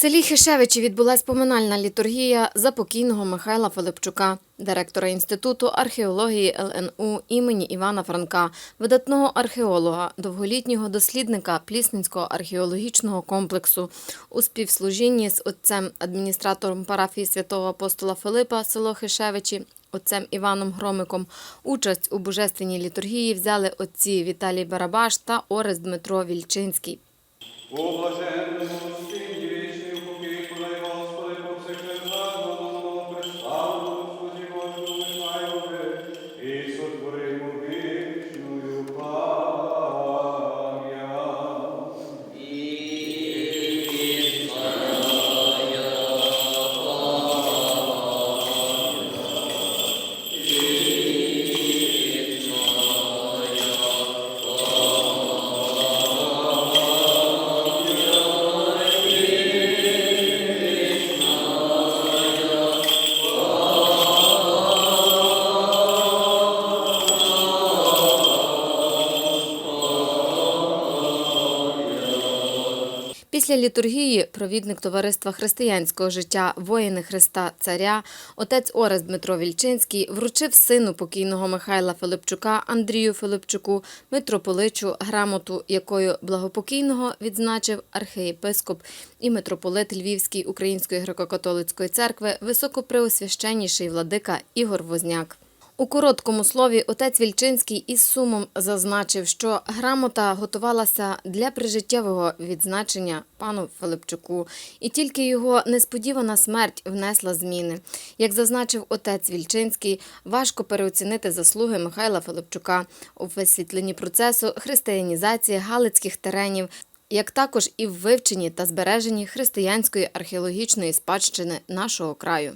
селі Хишевичі відбулась поминальна літургія за покійного Михайла Филипчука, директора Інституту археології ЛНУ імені Івана Франка, видатного археолога, довголітнього дослідника Плісненського археологічного комплексу у співслужінні з отцем адміністратором парафії святого апостола Филипа село Хишевичі. Отцем Іваном Громиком участь у божественній літургії взяли отці Віталій Барабаш та Орест Дмитро Вільчинський. Після літургії провідник товариства християнського життя воїни Христа Царя, отець Орест Дмитро Вільчинський вручив сину покійного Михайла Филипчука Андрію Филипчуку митрополичу грамоту, якою благопокійного відзначив архієпископ і митрополит Львівський Української греко-католицької церкви високопреосвященніший владика Ігор Возняк. У короткому слові отець Вільчинський із сумом зазначив, що грамота готувалася для прижиттєвого відзначення пану Филипчуку, і тільки його несподівана смерть внесла зміни. Як зазначив отець Вільчинський, важко переоцінити заслуги Михайла Филипчука у висвітленні процесу християнізації галицьких теренів, як також і в вивченні та збереженні християнської археологічної спадщини нашого краю.